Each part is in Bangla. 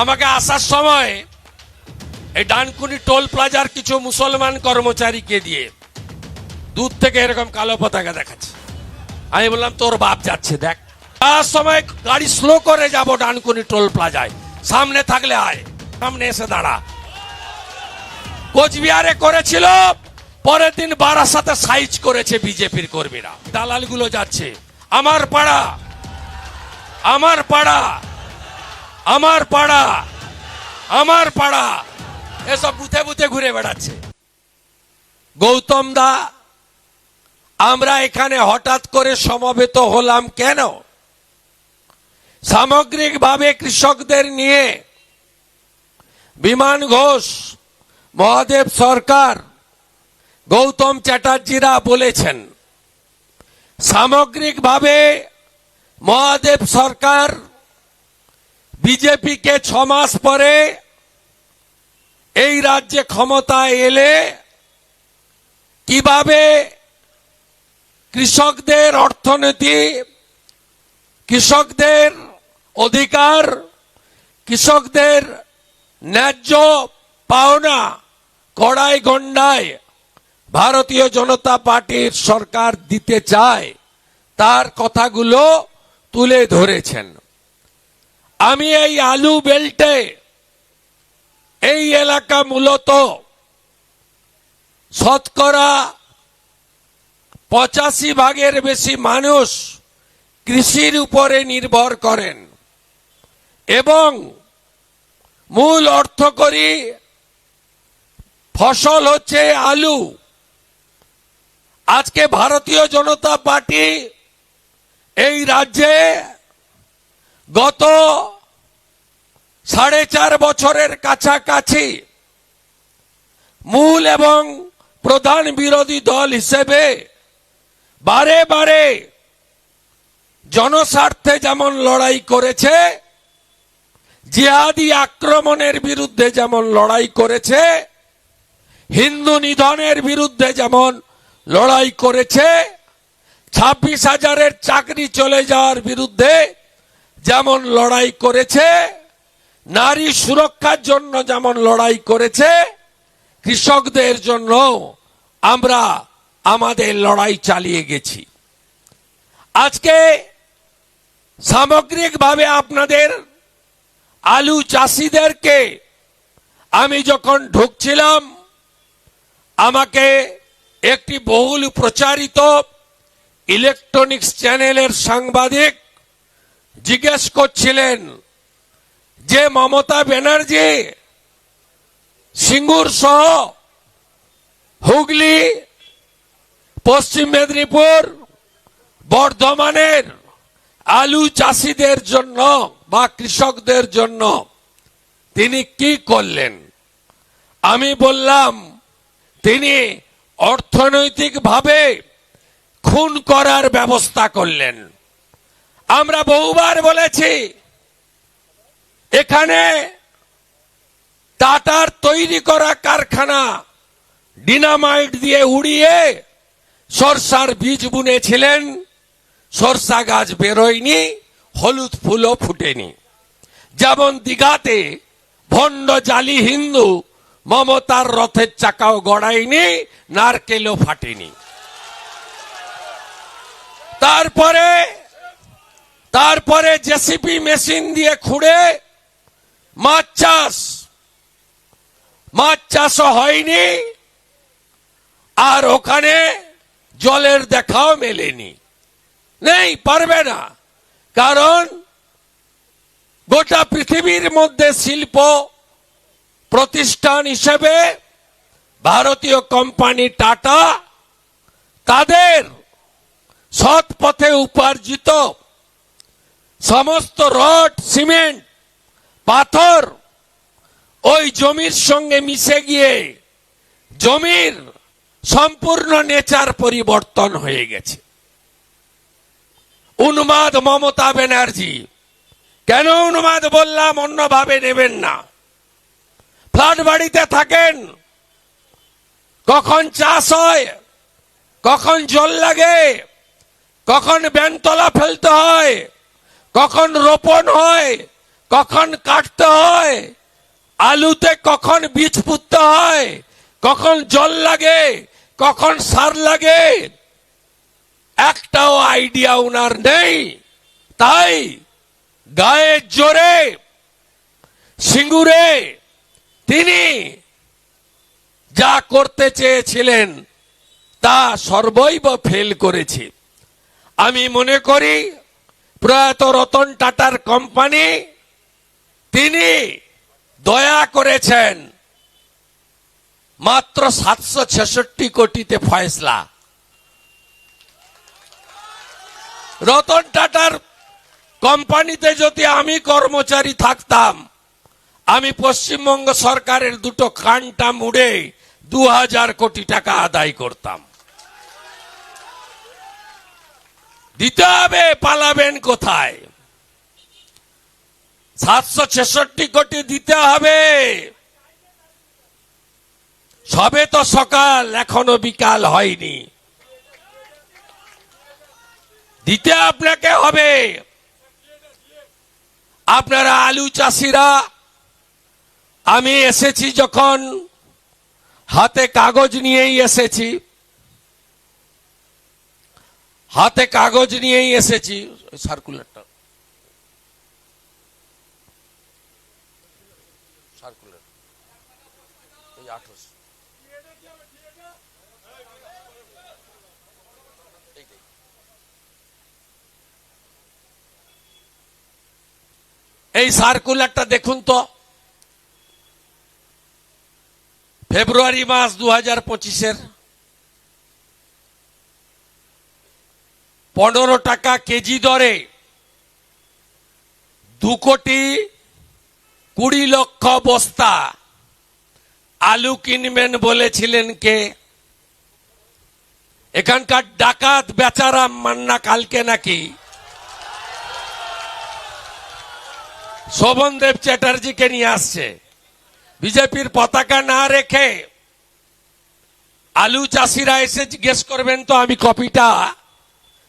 আমাকে আসার সময় এই ডানকুনি টোল প্লাজার কিছু মুসলমান কর্মচারীকে দিয়ে দূর থেকে এরকম কালো পতাকা দেখাচ্ছে। আমি বললাম, তোর বাপ যাচ্ছে, দেখ। তার সময় গাড়ি স্লো করে যাব ডানকুনি টোল প্লাজায়। সামনে থাকলে আয়, সামনে এসে দাঁড়া। কোচবিহারে করেছিল, পরের দিন বারাসাতে সাইজ করেছে বিজেপির কর্মীরা। দালালগুলো যাচ্ছে। আমার পাড়া আমার পাড়া। আমার পাড়া আমার পাড়া, এসব বুথে বুথে ঘুরে বেড়াচ্ছে। গৌতম দা, আমরা এখানে হঠাৎ করে সমবেত হলাম কেন? সামগ্রিকভাবে কৃষকদের নিয়ে বিমান ঘোষ, মহাদেব সরকার, গৌতম চ্যাটার্জিরা বলেছেন, সামগ্রিকভাবে মহাদেব সরকার বিজেপিকে ছ মাস পরে এই রাজ্যে ক্ষমতায় এলে কীভাবে কৃষকদের অর্থনীতি, কৃষকদের অধিকার, কৃষকদের ন্যায্য পাওনা কড়াই গন্ডায় ভারতীয় জনতা পার্টির সরকার দিতে চায়, তার কথাগুলো তুলে ধরেছেন। আমি এই আলু বেল্টে এই এলাকা মূলত শতকরা পঁচাশি ভাগের বেশি মানুষ কৃষির উপরে নির্ভর করেন এবং মূল অর্থ করি ফসল হচ্ছে আলু। আজকে ভারতীয় জনতা পার্টি এই রাজ্যে গত সাড়ে চার বছরের কাছাকাছি মূল এবং প্রধান বিরোধী দল হিসেবে বারে বারে জনস্বার্থে যেমন লড়াই করেছে, জিহাদি আক্রমণের বিরুদ্ধে যেমন লড়াই করেছে, হিন্দু নিধনের বিরুদ্ধে যেমন লড়াই করেছে, ছাব্বিশ হাজারের চাকরি চলে যাওয়ার বিরুদ্ধে যেমন লড়াই করেছে নারী সুরক্ষার জন্য যেমন লড়াই করেছে, কৃষকদের জন্য আমরা আমাদের লড়াই চালিয়ে গেছি। আজকে সামগ্রিকভাবে আপনাদের আলু চাষিদেরকে আমি যখন ঢুকছিলাম, আমাকে একটি বহুল প্রচারিত ইলেকট্রনিক্স চ্যানেলের সাংবাদিক জিজ্ঞেস করছিলেন যে মমতা ব্যানার্জি, সিঙ্গুর সহ হুগলি, পশ্চিম মেদিনীপুর, বর্ধমানের আলু চাষিদের জন্য বা কৃষকদের জন্য তিনি কি করলেন? আমি বললাম, তিনি অর্থনৈতিকভাবে খুন করার ব্যবস্থা করলেন। আমরা বহুবার বলেছি এখানে টাটার তৈরি করা কারখানা ডিনামাইট দিয়ে উড়িয়ে সরষার বীজ বুনেছিলেন। সরষা গাছ বেরোয়নি, হলুদ ফুলও ফুটেনি। যেমন দিঘাতে ভণ্ড জালি হিন্দু মমতার রথের চাকাও গড়ায়নি, নারকেলও ফাটেনি। তারপরে তারপরে জেসিপি মেশিন দিয়ে খুঁড়ে মাছ চাষ। মাছ চাষও হয়নি, আর ওখানে জলের দেখাও মেলেনি। নেই, পারবে না। কারণ গোটা পৃথিবীর মধ্যে শিল্প প্রতিষ্ঠান হিসেবে ভারতীয় কোম্পানি টাটা তাদের সৎ পথে উপার্জিত সমস্ত রড, সিমেন্ট পাথর ওই জমির সঙ্গে মিশে গিয়ে জমির সম্পূর্ণ নেচার পরিবর্তন হয়ে গেছে। উন্মাদ মমতা ব্যানার্জি, কেন উন্মাদ বললাম অন্যভাবে নেবেন না? ফ্ল্যাট বাড়িতে থাকেন, কখন চাষ হয়, কখন জল লাগে, কখন ব্যানতলা ফেলতে হয়, কখন রোপণ হয় কখন কাটতে হয়? আলুতে কখন বীজ পুঁততে হয়? কখন জল লাগে? কখন সার লাগে? একটাও আইডিয়া উনার নেই। তাই গায়ের জোরে, সিঙ্গুরে তিনি যা করতে চেয়েছিলেন, তা সর্বৈব ফেল করেছে। আমি মনে করি, প্রয়াত রতন টাটার কোম্পানি তিনি দয়া করেছেন, মাত্র সাতশো ছেষট্টি কোটিতে ফয়সলা। রতন টাটার কোম্পানিতে যদি আমি কর্মচারী থাকতাম, আমি পশ্চিমবঙ্গ সরকারের দুটো কানটা মুড়ে দু হাজার কোটি টাকা আদায় করতাম। দিতে হবে, পালাবেন কোথায়? সাতশো ছেষট্টি কোটি দিতে হবে। সবে তো সকাল, এখনও বিকাল হয়নি। দিতে আপনাকে হবে। আপনারা আলু চাষিরা, আমি এসেছি যখন, হাতে কাগজ নিয়েই এসেছি। হাতে কাগজ নিয়েই এসেছি। সার্কুলারটা সার্কুলার এই আঠারোশো এই সার্কুলারটা দেখুন তো। ফেব্রুয়ারি মাস দু হাজার পঁচিশের। পনেরো টাকা কেজি দরে দু কোটি কুড়ি লক্ষ বস্তা আলু কিনবেন বলেছিলেন কে? এখানকার ডাকাত বেচারাম মান্না কালকে নাকি শোভনদেব চ্যাটার্জিকে নিয়ে আসছে। বিজেপির পতাকা না রেখে আলু চাষিরা এসে জিজ্ঞেস করবেন, তো আমি কপিটা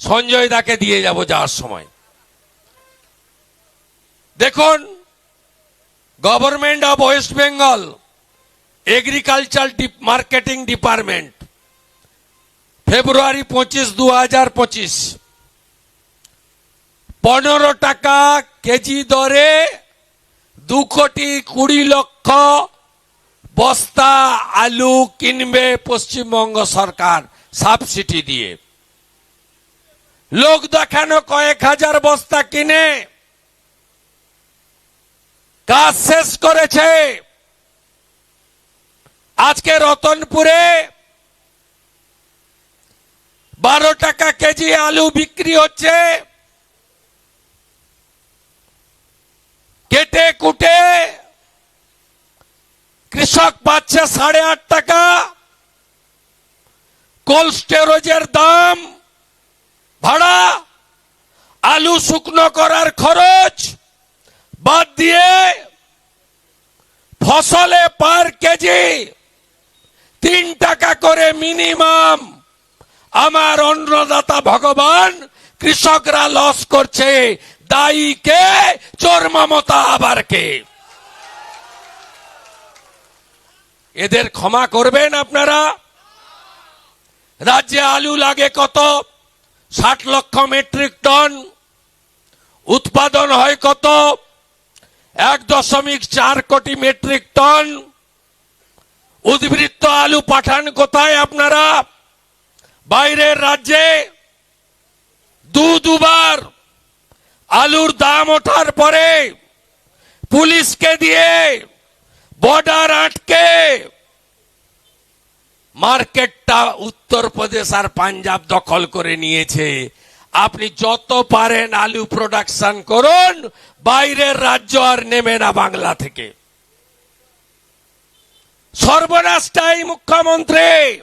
সঞ্জয় দাকে দিয়ে যাব যাওয়ার সময়? দেখুন, government of West Bengal, agriculture marketing department, ফেব্রুয়ারি পঁচিশ দু হাজার পঁচিশ পনেরো টাকা কেজি দরে দু কোটি কুড়ি লক্ষ বস্তা আলু কিনবে পশ্চিমবঙ্গ সরকার সাবসিডি দিয়ে। লোক দেখানো কয়েক হাজার বস্তা কিনে কাজ শেষ করেছে। আজকে রতনপুরে বারো টাকা কেজি আলু বিক্রি হচ্ছে। কেটে কুটে কৃষক পাচ্ছে সাড়ে আট টাকা। কোল্ড স্টোরেজের দাম ভাড়া। আলু শুকনো করার খরচ। বাদ দিয়ে ফসলে পার কেজি তিন টাকা করে মিনিমাম। আমার অন্নদাতা ভগবান কৃষকরা লস করছে। দায়ী কে চোর মমতা আবার কে? এদের ক্ষমা করবেন আপনারা? রাজ্যে আলু লাগে কত? ষাট লক্ষ মেট্রিক টন। উৎপাদন হয় কত? এক দশমিক চার কোটি মেট্রিক টন। উদ্বৃত্ত আলু পাঠান কোথায় আপনারা? বাইরের রাজ্যে। দু দুবার আলুর দাম ওঠার পরে পুলিশকে দিয়ে বর্ডার আটকে মার্কেটটা উত্তরপ্রদেশ আর পাঞ্জাব দখল করে নিয়েছে। আপনি যত পারেন আলু প্রোডাকশন করুন, বাইরের রাজ্য আর নেবে না বাংলা থেকে। সর্বনাশটাই মুখ্যমন্ত্রী।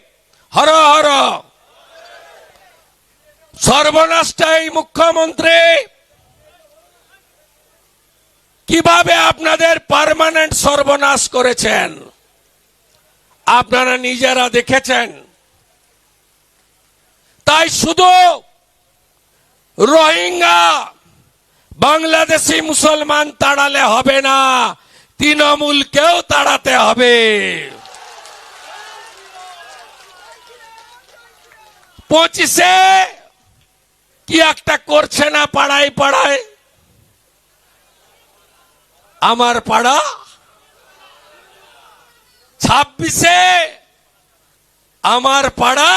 হর হর। সর্বনাশটাই মুখ্যমন্ত্রী। কীভাবে আপনাদের পার্মানেন্ট সর্বনাশ করেছেন? আপনারা নিজেরা দেখেছেন? তাই শুধু রোহিঙ্গা, বাংলাদেশি মুসলমান তাড়ালে হবে না তৃণমূলকেও তাড়াতে হবে। পঁচিশে কি একটা করছে না পাড়ায় পাড়ায়? আমার পাড়া ছাব্বিশে আমার পাড়া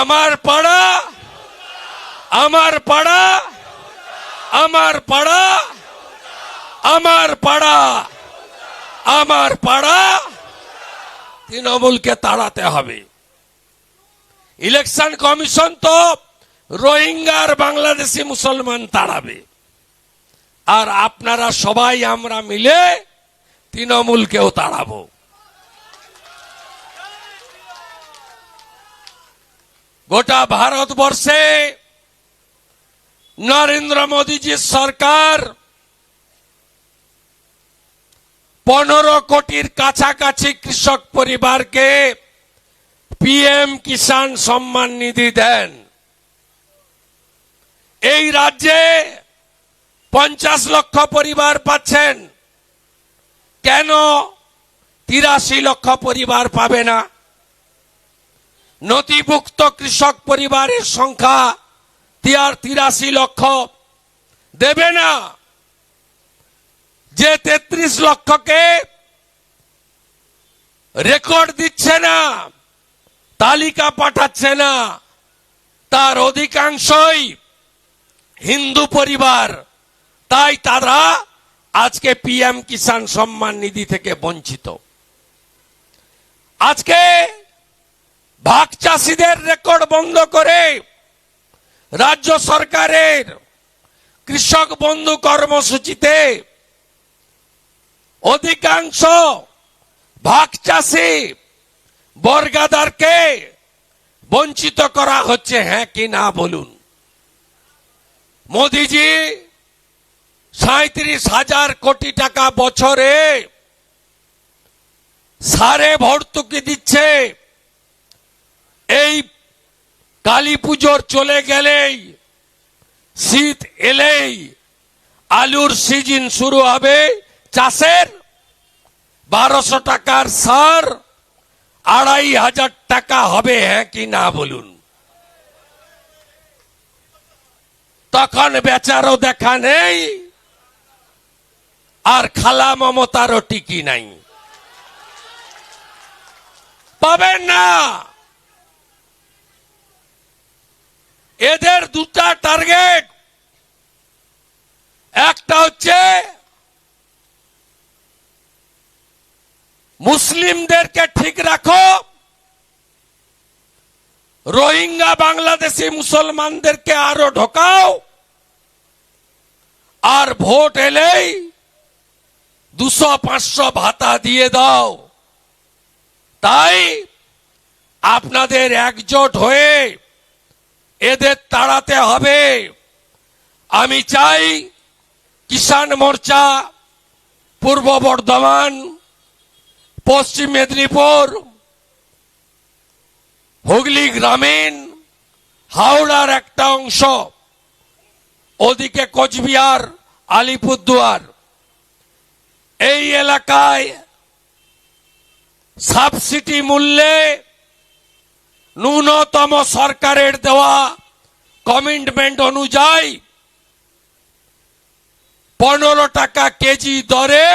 আমার পাড়া আমার পাড়া আমার পাড়া আমার পাড়া আমার পাড়া। তৃণমূলকে তাড়াতে হবে। ইলেকশন কমিশন তো রোহিঙ্গার বাংলাদেশি মুসলমান তাড়াবে। আর আপনারা সবাই আমরা মিলে তৃণমূলকেও তাড়াবো। গোটা ভারতবর্ষে নরেন্দ্র মোদীজির সরকার পনেরো কোটির কাছাকাছি কৃষক পরিবারকে পিএম কিষাণ সম্মান নিধি দেন। এই রাজ্যে পঞ্চাশ লক্ষ পরিবার পাচ্ছেন। কেন তিরাশি লক্ষ পরিবার পাবে না? নথিভুক্ত কৃষক পরিবারের সংখ্যা তিয়ার তিরাশি লক্ষ। দেবে না। যে তেত্রিশ লক্ষকে রেকর্ড দিচ্ছে না, তালিকা পাঠাচ্ছে না, তার অধিকাংশই হিন্দু পরিবার। তাই তারা আজকে পিএম কিষাণ সম্মান নিধি থেকে বঞ্চিত। আজকে ভাগ চাষিদের রেকর্ড বন্ধ করে রাজ্য সরকারের কৃষক বন্ধু কর্মসূচিতে অধিকাংশ ভাগ চাষি বর্গাদারকে বঞ্চিত করা হচ্ছে হ্যাঁ কি না বলুন। মোদিজি সাঁত্রিশ হাজার কোটি টাকা বছরে সারে ভর্তুকি দিচ্ছে। এই কালী পুজোর চলে গেলেই শীত এলেই আলুর সিজন শুরু হবে। চাষের বারোশো টাকার সার, আড়াই হাজার টাকা হবে হ্যাঁ কি না বলুন? তখন বেচারও দেখা নেই। আর খালা মমতারও টিকি নাই। পাবেন না। এদের দুটা টার্গেট। একটা হচ্ছে মুসলিমদেরকে ঠিক রাখো। রোহিঙ্গা, বাংলাদেশি মুসলমানদেরকে আরও ঢোকাও। আর ভোট এলেই দুশো, পাঁচশো ভাতা দিয়ে দাও। তাই আপনাদের একজোট হয়ে এদের তাড়াতে হবে। আমি চাই কিষাণ মোর্চা, পূর্ব বর্ধমান, পশ্চিম মেদিনীপুর, হুগলি গ্রামীণ, হাওড়ার একটা অংশ, ওদিকে কোচবিহার, আলিপুরদুয়ার। এই এলাকায় সাবসিডি মূল্যে ন্যূনতম সরকারের দেওয়া কমিটমেন্ট অনুযায়ী পনেরো টাকা কেজি দরে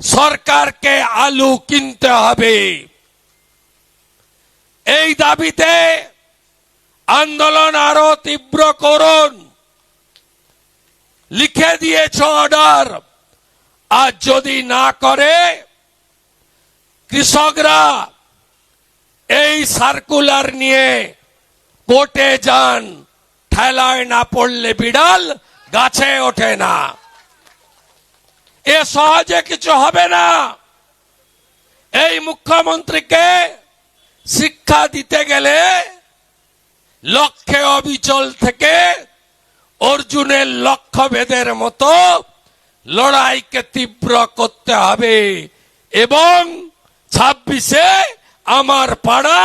সরকারকে আলু কিনতে হবে। এই দাবিতে আন্দোলন আরও তীব্র করুন। লিখে দিয়েছ অর্ডার। আর যদি না করে, কৃষকরা এই সার্কুলার নিয়ে কোর্টে যান, ঠেলায় না পড়লে বিড়াল গাছে ওঠে না। এ সহজে কিছু হবে না। এই মুখ্যমন্ত্রীকে শিক্ষা দিতে গেলে লক্ষ্যে অবিচল থেকে অর্জুনের লক্ষ্য ভেদের মতো লড়াইকে তীব্র করতে হবে এবং ছাব্বিশে আমার পাড়া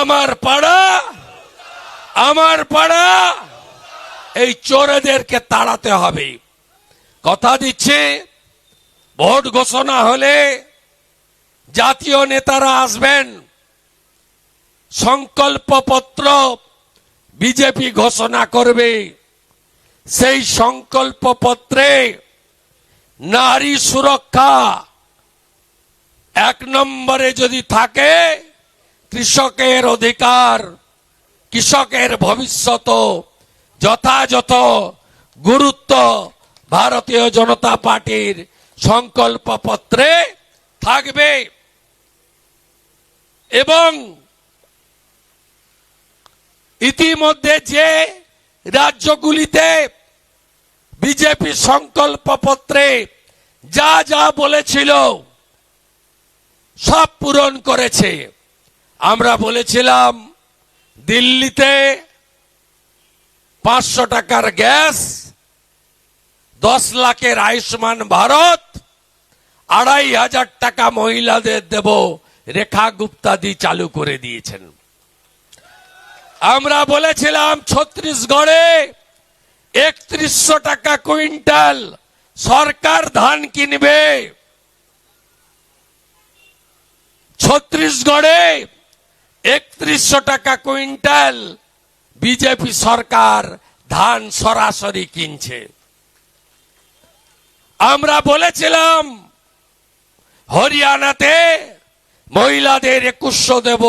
আমার পাড়া আমার পাড়া, এই চোরেদেরকে তাড়াতে হবে। কথা দিচ্ছে, ভোট ঘোষণা হলে জাতীয় নেতারা আসবেন। সংকল্পপত্র বিজেপি ঘোষণা করবে। সেই সংকল্পপত্রে নারী সুরক্ষা এক নম্বরে যদি থাকে, কৃষকের অধিকার, কৃষকের ভবিষ্যৎ যথাযথ গুরুত্ব ভারতীয় জনতা পার্টির সংকল্পপত্রে থাকবে। এবং ইতিমধ্যে যে রাজ্যগুলিতে বিজেপি সংকল্পপত্রে যা যা বলেছিল সব পূরণ করেছে। আমরা বলেছিলাম, দিল্লিতে পাঁচশো টাকার গ্যাস, দশ লাখের আয়ুষ্মান ভারত, আড়াই হাজার টাকা মহিলাদের দেব, রেখা গুপ্তাদি চালু করে দিয়েছেন। আমরা বলেছিলাম ছত্রিশগড়ে একত্রিশশো টাকা কুইন্টাল সরকার ধান কিনবে। ছত্রিশগড়ে একত্রিশশো টাকা কুইন্টাল বিজেপি সরকার ধান সরাসরি কিনছে। আমরা বলেছিলাম, হরিয়ানাতে মহিলাদের একুশশো দেব।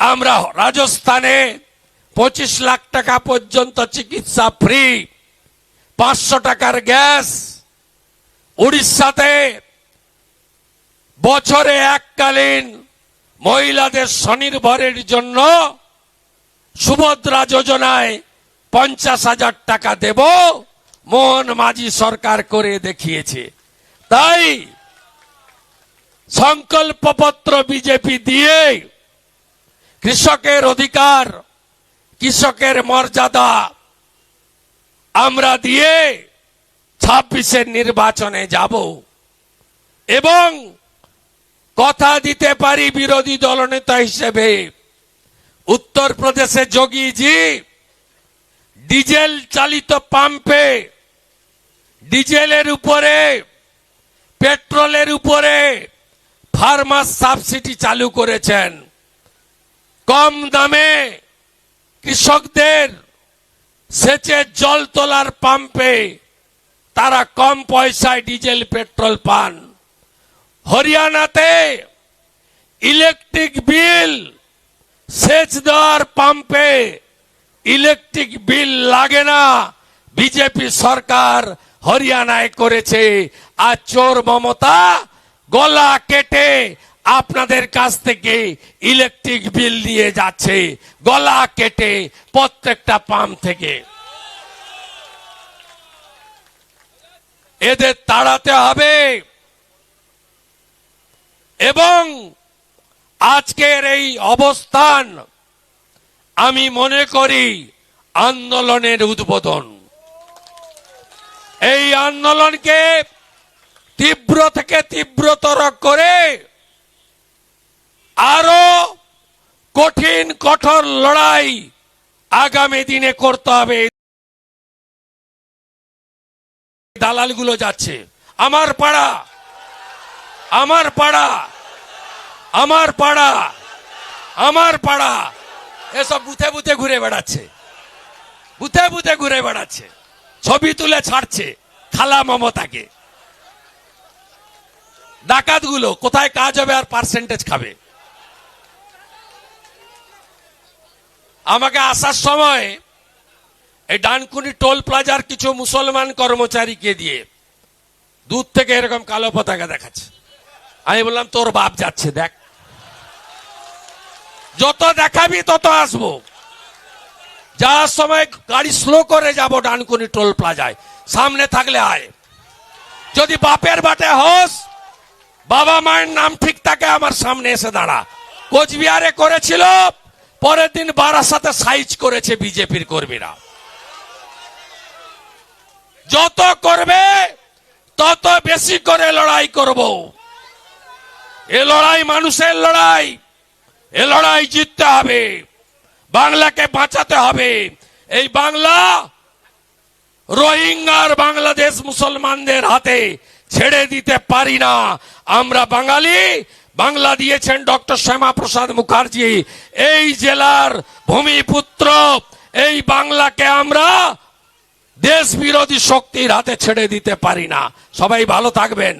আমরা রাজস্থানে পঁচিশ লাখ টাকা পর্যন্ত চিকিৎসা ফ্রি, পাঁচশো টাকার গ্যাস, উড়িষ্যাতে বছরে এককালীন মহিলাদের স্বনির্ভরের জন্য সুভদ্রা যোজনায় পঞ্চাশ হাজার টাকা দেব মোহন মাঝি সরকার করে দেখিয়েছে। তাই সংকল্পপত্র বিজেপি দিয়ে কৃষকের অধিকার, কৃষকের মর্যাদা আমরা দিয়ে ছাব্বিশের নির্বাচনে যাব এবং কথা দিতে পারি বিরোধী দলনেতা হিসেবে। উত্তরপ্রদেশে যোগীজি ডিজেল চালিত পাম্পে, ডিজেলের উপরে, পেট্রোলের উপরে ফার্মাস সাবসিডি চালু করেছেন। কম দামে কৃষকদের সেচের জল তোলার পাম্পে তারা কম পয়সায় ডিজেল, পেট্রোল পান। হরিয়ানাতে ইলেকট্রিক বিল, সেচ দেওয়ার পাম্পে ইলেকট্রিক বিল লাগে না। বিজেপি সরকার হরিয়ানায় করেছে। আর চোর মমতা গলা কেটে আপনাদের কাছ থেকে ইলেকট্রিক বিল নিয়ে যাচ্ছে, গলা কেটে প্রত্যেকটা পাম্প থেকে। এদের তাড়াতে হবে। এবং আজকের এই অবস্থান আমি মনে করি আন্দোলনের উদ্বোধন। এই আন্দোলনকে তীব্র থেকে তীব্রতর করে আরও কঠিন, কঠোর লড়াই আগামী দিনে করতে হবে। দালালগুলো যাচ্ছে। আমার পাড়া আমার পাড়া আমার পাড়া আমার পাড়া, এসব বুথে বুথে ঘুরে বেড়াচ্ছে। বুথে বুথে ঘুরে বেড়াচ্ছে। ছবি তুলে ছাড়ছে খালা মমতাকে। ডাকাতগুলো কোথায় কাজ হবে আর পার্সেন্টেজ খাবে? আমাকে আসার সময় এই ডানকুনি টোল প্লাজার কিছু মুসলমান কর্মচারীকে দিয়ে দূর থেকে এরকম কালো পতাকা দেখাচ্ছে। আমি বললাম, তোর বাপ যাচ্ছে, দেখ। যত দেখাবি তত আসব। যাওয়ার সময় গাড়ি স্লো করে যাব ডানকুনি টোল প্লাজায়। সামনে থাকলে আয়। যদি বাপের বাটে হোস, বাবা মায়ের নাম ঠিক থাকে, আমার সামনে এসে দাঁড়া। কোচবিহারে করেছিল পরের দিন বারাসাতে সাইজ করেছে বিজেপির কর্মীরা। যত করবে, তত বেশি করে লড়াই করব। এ লড়াই মানুষের লড়াই, এ লড়াই জিততে হবে, বাংলাকে বাঁচাতে হবে। এই বাংলা রোহিঙ্গার বাংলাদেশ মুসলমানদের হাতে ছেড়ে দিতে পারি না। আমরা বাঙালি বাংলা দিয়েছেন ডক্টর শ্যামাপ্রসাদ মুখার্জি। এই জেলার ভূমিপুত্র, এই বাংলাকে আমরা দেশ বিরোধী শক্তির হাতে ছেড়ে দিতে পারি না। সবাই ভালো থাকবেন।